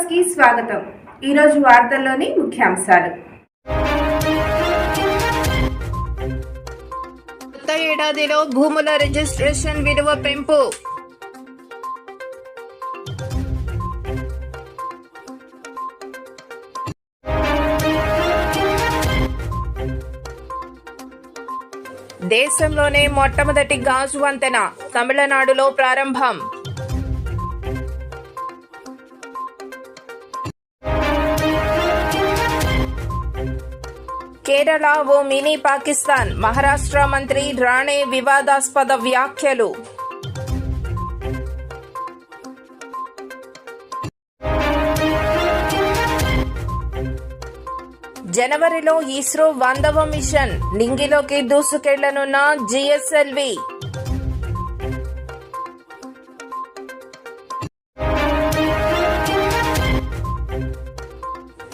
న్యూస్కి స్వాగతం. ఈరోజు వార్తల్లోని ముఖ్యాంశాలు. కొత్త ఏడాదిలో భూముల రిజిస్ట్రేషన్ విలువ పెంపు. దేశంలోనే మొట్టమొదటి గాజు వంతెన తమిళనాడులో ప్రారంభం. కేరళ ఓ మినీ పాకిస్తాన్. మహారాష్ట్ర మంత్రి రాణే వివాదాస్పద వ్యాఖ్యలు. జనవరిలో ఇస్రో వందవ మిషన్. నింగిలోకి దూసుకెళ్ళనున్న జిఎస్ఎల్వి.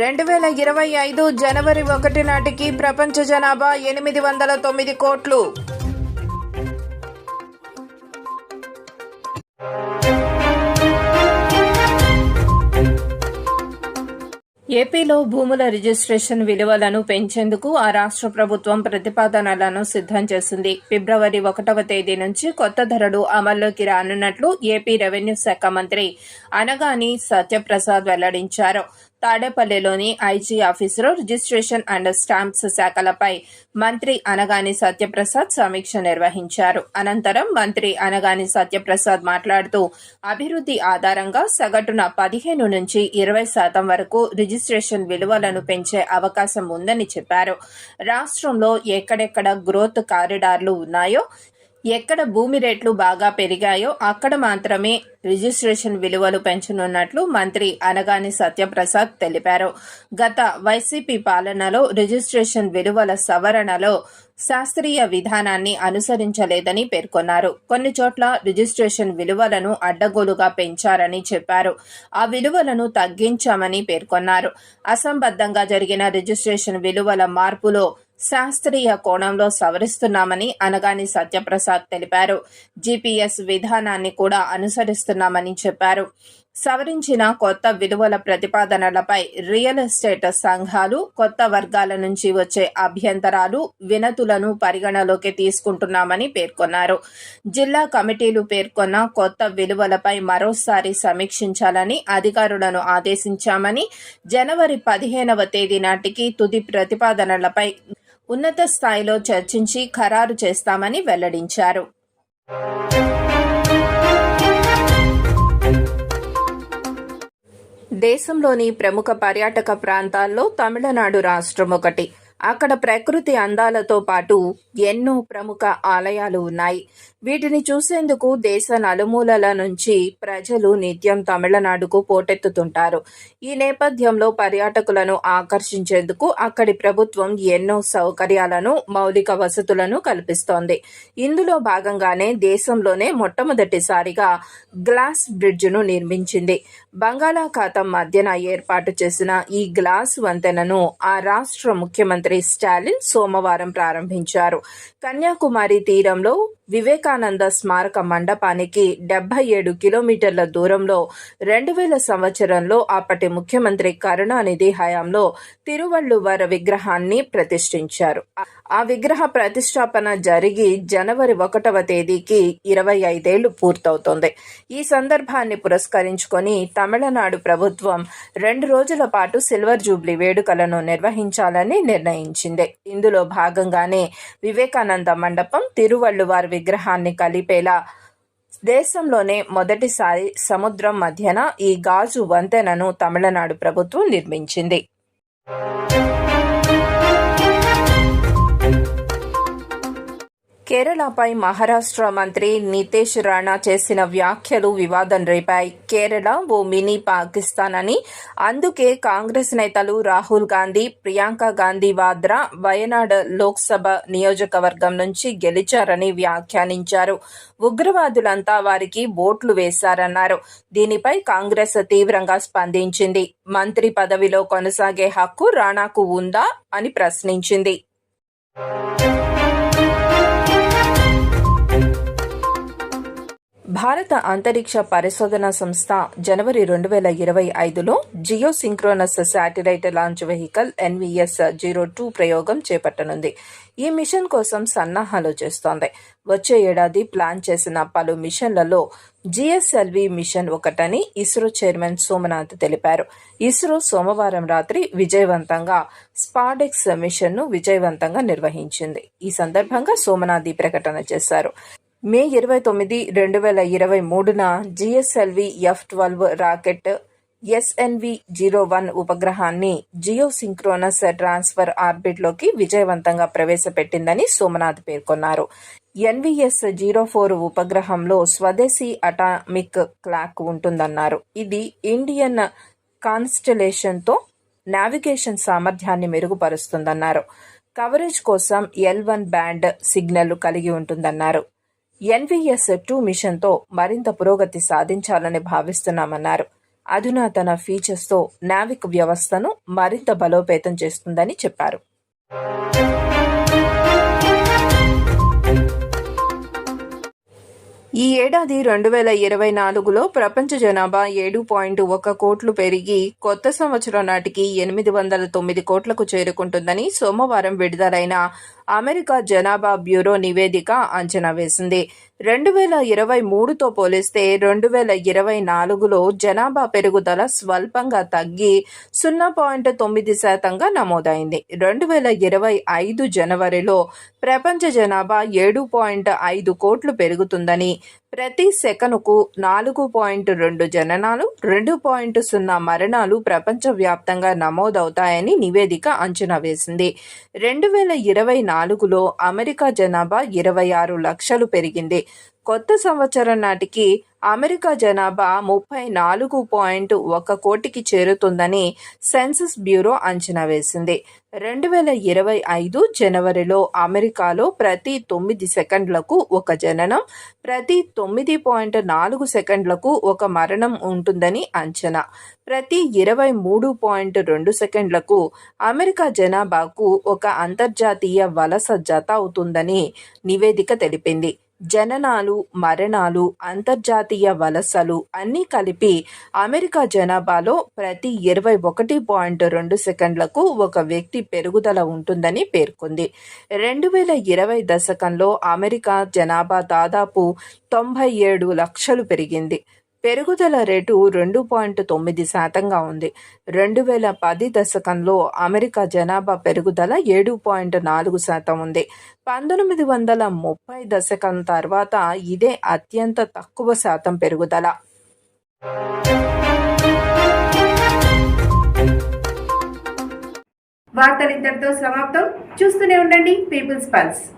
రెండు వేల ఇరవై ఐదు జనవరి ఒకటి నాటికి ప్రపంచ జనాభా ఎనిమిది వందల తొమ్మిది కోట్లు. ఏపీలో భూముల రిజిస్ట్రేషన్ విలువలను పెంచేందుకు ఆ రాష్ట్ర ప్రభుత్వం ప్రతిపాదనలను సిద్ధం చేసింది. ఫిబ్రవరి ఒకటవ తేదీ నుంచి కొత్త ధరలు అమల్లోకి రానున్నట్లు ఏపీ రెవెన్యూ శాఖ మంత్రి అనగాని సత్యప్రసాద్ వెల్లడించారు. తాడేపల్లిలోని ఐజీ ఆఫీసులో రిజిస్ట్రేషన్ అండ్ స్టాంప్స్ శాఖలపై మంత్రి అనగాని సత్యప్రసాద్ సమీక్ష నిర్వహించారు. అనంతరం మంత్రి అనగాని సత్యప్రసాద్ మాట్లాడుతూ అభివృద్ధి ఆధారంగా సగటున పదిహేను నుంచి ఇరవై శాతం వరకు రిజిస్ట్రేషన్ విలువలను పెంచే అవకాశం ఉందని చెప్పారు. రాష్ట్రంలో ఎక్కడెక్కడ గ్రోత్ కారిడార్లు ఉన్నాయో ఎక్కడ భూమి రేట్లు బాగా పెరిగాయో అక్కడ మాత్రమే రిజిస్ట్రేషన్ విలువలు పెంచనున్నట్లు మంత్రి అనగాని సత్యప్రసాద్ తెలిపారు. గత వైసీపీ పాలనలో రిజిస్ట్రేషన్ విలువల సవరణలో శాస్త్రీయ విధానాన్ని అనుసరించలేదని పేర్కొన్నారు. కొన్ని చోట్ల రిజిస్ట్రేషన్ విలువలను అడ్డగోలుగా పెంచారని చెప్పారు. ఆ విలువలను తగ్గించామని పేర్కొన్నారు. అసంబద్ధంగా జరిగిన రిజిస్ట్రేషన్ విలువల మార్పులో శాస్త్రీయ కోణంలో సవరిస్తున్నామని అనగాని సత్యప్రసాద్ తెలిపారు. జీపీఎస్ విధానాన్ని కూడా అనుసరిస్తున్నామని చెప్పారు. సవరించిన కొత్త విలువల ప్రతిపాదనలపై రియల్ ఎస్టేట్ సంఘాలు కొత్త వర్గాల నుంచి వచ్చే అభ్యంతరాలు వినతులను పరిగణలోకి తీసుకుంటున్నామని పేర్కొన్నారు. జిల్లా కమిటీలు పేర్కొన్న కొత్త విలువలపై మరోసారి సమీక్షించాలని అధికారులను ఆదేశించామని జనవరి పదిహేనవ తేదీ నాటికి తుది ప్రతిపాదనలపై ఉన్నత స్థాయిలో చర్చించి ఖరారు చేస్తామని వెల్లడించారు. దేశంలోని ప్రముఖ పర్యాటక ప్రాంతాల్లో తమిళనాడు రాష్ట్రం ఒకటి. అక్కడ ప్రకృతి అందాలతో పాటు ఎన్నో ప్రముఖ ఆలయాలు ఉన్నాయి. వీటిని చూసేందుకు దేశ నలుమూలల నుంచి ప్రజలు నిత్యం తమిళనాడుకు పోటెత్తుతుంటారు. ఈ నేపథ్యంలో పర్యాటకులను ఆకర్షించేందుకు అక్కడి ప్రభుత్వం ఎన్నో సౌకర్యాలను మౌలిక వసతులను కల్పిస్తోంది. ఇందులో భాగంగానే దేశంలోనే మొట్టమొదటిసారిగా గ్లాస్ బ్రిడ్జ్ను నిర్మించింది. బంగాళాఖాతం మధ్యన ఏర్పాటు చేసిన ఈ గ్లాస్ వంతెనను ఆ రాష్ట్ర ముఖ్యమంత్రి స్టాలిన్ సోమవారం ప్రారంభించారు. కన్యాకుమారి తీరంలో వివేకానంద స్మారక మండపానికి డెబ్బై ఏడు కిలోమీటర్ల దూరంలో రెండు వేల సంవత్సరంలో అప్పటి ముఖ్యమంత్రి కరుణానిధి హయాంలో తిరువళ్ళువర్ విగ్రహాన్ని ప్రతిష్ఠించారు. ఆ విగ్రహ ప్రతిష్టాపన జరిగి జనవరి ఒకటవ తేదీకి ఇరవై ఐదేళ్ళు పూర్తవుతోంది. ఈ సందర్భాన్ని పురస్కరించుకొని తమిళనాడు ప్రభుత్వం రెండు రోజుల పాటు సిల్వర్ జూబ్లీ వేడుకలను నిర్వహించాలని నిర్ణయించింది. ఇందులో భాగంగానే వివేకానంద మండపం తిరువళ్ళువార్ విగ్రహాన్ని కలిపేలా దేశంలోనే మొదటిసారి సముద్రం మధ్యన ఈ గాజు వంతెనను తమిళనాడు ప్రభుత్వం నిర్మించింది. కేరళపై మహారాష్ట్ర మంత్రి నితేష్ రాణా చేసిన వ్యాఖ్యలు వివాదం రేపాయి. కేరళ ఓ మినీ పాకిస్తాన్ అని. అందుకే కాంగ్రెస్ నేతలు రాహుల్ గాంధీ ప్రియాంక గాంధీ వాద్రా వయనాడ్ లోక్సభ నియోజకవర్గం నుంచి గెలిచారని వ్యాఖ్యానించారు. ఉగ్రవాదులంతా వారికి ఓట్లు వేశారన్నారు. దీనిపై కాంగ్రెస్ తీవ్రంగా స్పందించింది. మంత్రి పదవిలో కొనసాగే హక్కు రాణాకు ఉందా అని ప్రశ్నించింది. భారత అంతరిక్ష పరిశోధన సంస్థ జనవరి రెండు వేల ఇరవై ఐదులో geosynchronous satellite launch vehicle NVS zero two ప్రయోగం చేపట్టనుంది. ఈ మిషన్ కోసం సన్నాహాలు చేస్తోంది. వచ్చే ఏడాది ప్లాన్ చేసిన పలు మిషన్లలో జిఎస్ఎల్వి మిషన్ ఒకటని ఇస్రో చైర్మన్ సోమనాథ్ తెలిపారు. ఇస్రో సోమవారం రాత్రి విజయవంతంగా స్పాడెక్స్ మిషన్ను విజయవంతంగా నిర్వహించింది. ఈ సందర్భంగా సోమనాథ్ ఈ ప్రకటన చేశారు. మే ఇరవై తొమ్మిది రెండు వేల ఇరవై మూడున GSLV F twelve rocket SNV zero one ఉపగ్రహాన్ని Jio synchronous transfer ఆర్బిట్లోకి విజయవంతంగా ప్రవేశపెట్టిందని సోమనాథ్ పేర్కొన్నారు. ఎన్విఎస్ జీరో ఫోర్ ఉపగ్రహంలో స్వదేశీ అటామిక్ క్లాక్ ఉంటుందన్నారు. ఇది ఇండియన్ కాన్స్టలేషన్తో నావిగేషన్ సామర్థ్యాన్ని మెరుగుపరుస్తుందన్నారు. కవరేజ్ కోసం ఎల్ వన్ బ్యాండ్ సిగ్నల్ కలిగి ఉంటుందన్నారు. ఎన్విఎస్ టూ మిషన్తో మరింత పురోగతి సాధించాలని భావిస్తున్నామన్నారు. అధునాతన ఫీచర్స్తో నావిక్ వ్యవస్థను మరింత బలోపేతం చేస్తుందని చెప్పారు. ఈ ఏడాది రెండు వేల ఇరవై నాలుగులో ప్రపంచ జనాభా ఏడు పాయింట్ ఒక కోట్లు పెరిగి కొత్త సంవత్సరం నాటికి ఎనిమిది వందల తొమ్మిది కోట్లకు చేరుకుంటుందని సోమవారం విడుదలైన అమెరికా జనాభా బ్యూరో నివేదిక అంచనా వేసింది. రెండు వేల ఇరవై మూడుతో పోలిస్తే రెండు వేల ఇరవై నాలుగులో జనాభా పెరుగుదల స్వల్పంగా తగ్గి సున్నా పాయింట్ తొమ్మిది శాతంగా నమోదైంది. రెండు వేల ఇరవై ఐదు జనవరిలో ప్రపంచ జనాభా ఏడు పాయింట్ ఐదు కోట్లు పెరుగుతుందని ప్రతి సెకనుకు నాలుగు పాయింట్ రెండు జననాలు రెండు పాయింట్ సున్నా మరణాలు ప్రపంచవ్యాప్తంగా నమోదవుతాయని నివేదిక అంచనా వేసింది. రెండు వేల ఇరవై నాలుగులో అమెరికా జనాభా ఇరవై ఆరు లక్షలు పెరిగింది. కొత్త సంవత్సరం నాటికి అమెరికా జనాభా ముప్పై నాలుగు పాయింట్ ఒక కోటికి చేరుతుందని సెన్సస్ బ్యూరో అంచనా వేసింది. రెండు వేల ఇరవై ఐదు జనవరిలో అమెరికాలో ప్రతి తొమ్మిది సెకండ్లకు ఒక జననం ప్రతి తొమ్మిది పాయింట్ నాలుగు సెకండ్లకు ఒక మరణం ఉంటుందని అంచనా. ప్రతి ఇరవై మూడు పాయింట్ రెండు సెకండ్లకు అమెరికా జనాభాకు ఒక అంతర్జాతీయ వలస జత అవుతుందని నివేదిక తెలిపింది. జననాలు మరణాలు అంతర్జాతీయ వలసలు అన్నీ కలిపి అమెరికా జనాభాలో ప్రతి ఇరవై ఒకటి పాయింట్ రెండు సెకండ్లకు ఒక వ్యక్తి పెరుగుదల ఉంటుందని పేర్కొంది. రెండు వేల ఇరవై దశకంలో అమెరికా జనాభా దాదాపు తొంభై ఏడు లక్షలు పెరిగింది. పెరుగుదల రేటు రెండు పాయింట్ తొమ్మిది శాతంగా ఉంది. రెండు వేల పది దశకంలో అమెరికా జనాభా పెరుగుదల ఏడు పాయింట్ నాలుగు శాతం ఉంది. పంతొమ్మిది వందల ముప్పై దశకం తర్వాత ఇదే అత్యంత తక్కువ శాతం పెరుగుదల. వార్తలు ఇంతటితో సమాప్తం. చూస్తూనే ఉండండి. People's Pulse.